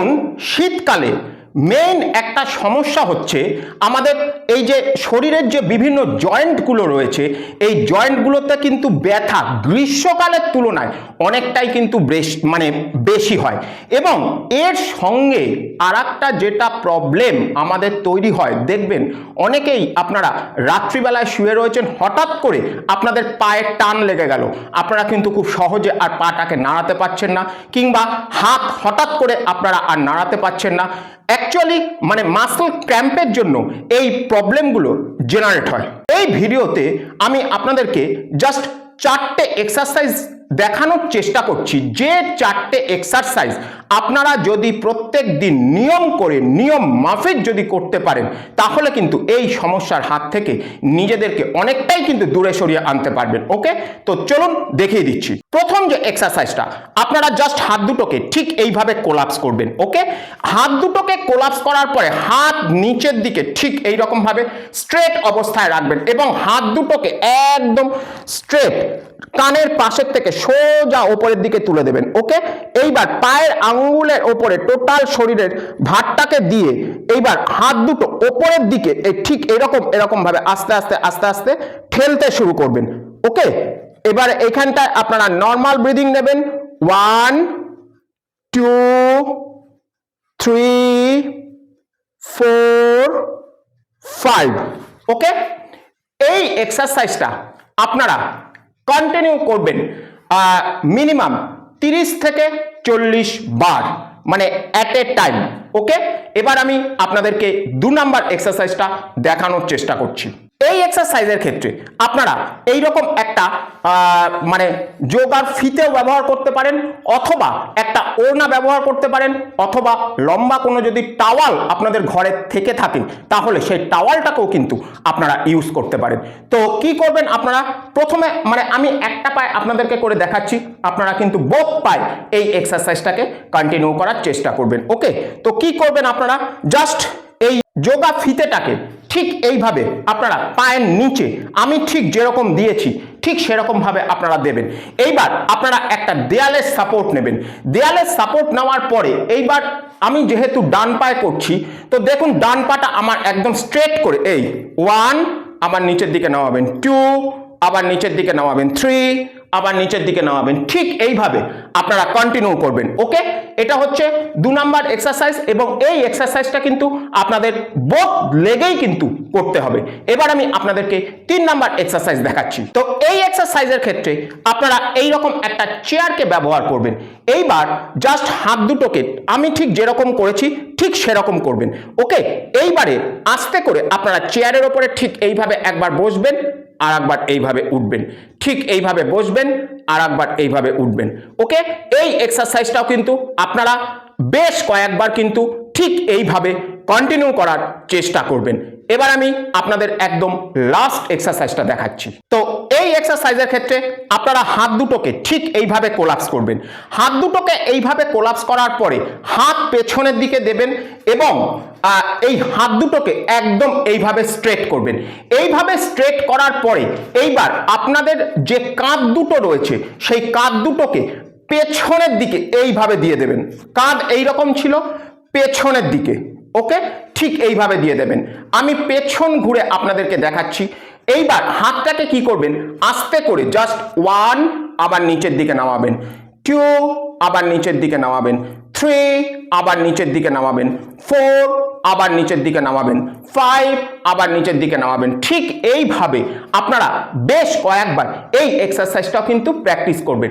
দেখুন শীতকালে মেইন একটা সমস্যা হচ্ছে আমাদের এই যে শরীরের যে বিভিন্ন জয়েন্টগুলো রয়েছে, এই জয়েন্টগুলোতে কিন্তু ব্যথা গ্রীষ্মকালের তুলনায় অনেকটাই কিন্তু বেশ মানে বেশি হয়। এবং এর সঙ্গে আর যেটা প্রবলেম আমাদের তৈরি হয়, দেখবেন অনেকেই আপনারা রাত্রিবেলায় শুয়ে রয়েছেন, হঠাৎ করে আপনাদের পায়ে টান লেগে গেল। আপনারা কিন্তু খুব সহজে আর পাটাকে নাড়াতে পারছেন না, কিংবা হাত হঠাৎ করে আপনারা আর নাড়াতে পারছেন না। অ্যাকচুয়ালি মানে মাসল ক্র্যাম্পের জন্য এই প্রবলেমগুলো জেনারেট হয়। এই ভিডিওতে আমি আপনাদেরকে জাস্ট চারটে এক্সারসাইজ দেখানোর চেষ্টা করছি যে চারটে এক্সারসাইজ আপনারা যদি প্রত্যেক দিন নিয়ম করে, নিয়ম মাফিক যদি করতে পারেন, তাহলে কিন্তু এই সমস্যার হাত থেকে নিজেদেরকে অনেকটাই কিন্তু দূরে সরিয়ে আনতে পারবেন ওকে তো চলুন দেখিয়ে দিচ্ছি। প্রথম যে এক্সারসাইজটা আপনারা জাস্ট হাত দুটোকে ঠিক এইভাবে কোলাপস করবেন ওকে হাত দুটোকে কোলাপস করার পরে হাত নিচের দিকে ঠিক এই রকম ভাবে স্ট্রেট অবস্থায় রাখবেন এবং হাত দুটোকে একদম স্ট্রেট কানের পাশের থেকে সোজা ওপরের দিকে তুলে দেবেন, ওকে? এইবার পায়ের আঙ্গুলের ওপরে টোটাল শরীরের ভাতটাকে দিয়ে এইবার হাত দুটো ওপরের দিকে, এই ঠিক এরকম এরকম ভাবে আস্তে আস্তে আস্তে আস্তে ঠেলতে শুরু করবেন, ওকে? এবার এখানটায় আপনারা নর্মাল ব্রিদিং নেবেন। One two three four five okay? এই এক্সারসাইজটা আপনারা কন্টিনিউ করবেন। মিনিমাম তিরিশ থেকে চল্লিশ বার মানে অ্যাট এ টাইম ওকে এবার আমি আপনাদেরকে দু নাম্বার এক্সারসাইজটা দেখানোর চেষ্টা করছি। এই এক্সারসাইজের ক্ষেত্রে আপনারা এই রকম একটা মানে যোগার ফিতেও ব্যবহার করতে পারেন, অথবা একটা ওড়না ব্যবহার করতে পারেন, অথবা লম্বা কোনো যদি টাওয়াল আপনাদের ঘরে থেকে থাকে, তাহলে সেই টাওয়ালটাকেও কিন্তু আপনারা ইউজ করতে পারেন। তো কি করবেন আপনারা? প্রথমে মানে আমি একটা পায়ে আপনাদেরকে করে দেখাচ্ছি, আপনারা কিন্তু বোধ পায় এই এক্সারসাইজটাকে কন্টিনিউ করার চেষ্টা করবেন ওকে তো কি করবেন আপনারা? জাস্ট এই যোগা ফিতেটাকে ঠিক এইভাবে আপনারা পায়ের নিচে, আমি ঠিক যেরকম দিয়েছি, ঠিক সেরকম ভাবে আপনারা দেবেন। এইবার আপনারা একটা দেয়ালের সাপোর্ট নেবেন। দেয়ালের সাপোর্ট নেওয়ার পরে এইবার আমি যেহেতু ডান পায়ে করছি, তো দেখুন ডান পাটা আমার একদম স্ট্রেট করে, এই ওয়ান আবার নিচের দিকে নামাবেন টু আবার নিচের দিকে নামাবেন থ্রি আবার নিচের দিকে নামাবেন। ঠিক এইভাবে আপনারা কন্টিনিউ করবেন ওকে এটা হচ্ছে দু নাম্বার এক্সারসাইজ এবং এই এক্সারসাইজটা কিন্তু আপনাদের বোধ লেগেই কিন্তু করতে হবে। এবার আমি আপনাদেরকে তিন নাম্বার এক্সারসাইজ দেখাচ্ছি। তো এই এক্সারসাইজের ক্ষেত্রে আপনারা এই রকম একটা চেয়ারকে ব্যবহার করবেন। এইবার জাস্ট হাত দুটোকে আমি ঠিক যেরকম করেছি, ঠিক সেরকম করবেন। ওকে এইবারে আস্তে করে আপনারা চেয়ারের ওপরে ঠিক এইভাবে একবার বসবেন। আর এইভাবে উঠবেন। ঠিক এইভাবে বসবেন, আর একবার এইভাবে উঠবেন। ওকে? এই এক্সারসাইজটাও কিন্তু আপনারা বেশ কয়েকবার কিন্তু ঠিক এইভাবে কন্টিনিউ করার চেষ্টা করবেন। এবার আমি আপনাদের একদম লাস্ট এক্সারসাইজটা দেখাচ্ছি। তো এক্সারসাইজের ক্ষেত্রে আপনারা হাত দুটোকে ঠিক এইভাবে কোলাপস করবেন। হাত দুটোকে এইভাবে কোলাপস করার পরে হাত পেছনের দিকে দেবেন এবং এই হাত দুটোকে একদম এইভাবে স্ট্রেট করবেন। এইভাবে স্ট্রেট করার পরে এইবার আপনাদের যে কাঁধ দুটো রয়েছে, সেই কাঁধ দুটোকে পেছনের দিকে এইভাবে দিয়ে দেবেন। কাঁধ এইরকম ছিল, পেছনের দিকে। ওকে? ঠিক এইভাবে দিয়ে দেবেন। আমি পেছন ঘুরে আপনাদেরকে দেখাচ্ছি। এইবার হাতটাকে কি করবেন? আস্তে করে জাস্ট ওয়ান আবার নিচের দিকে নামাবেন। টু আবার নিচের দিকে নামাবেন। থ্রি আবার নিচের দিকে নামাবেন। ফোর আবার নিচের দিকে নামাবেন। ফাইভ আবার নিচের দিকে নামাবেন। ঠিক এইভাবে আপনারা বেশ কয়েকবার এই এক্সারসাইজটাও কিন্তু প্র্যাকটিস করবেন।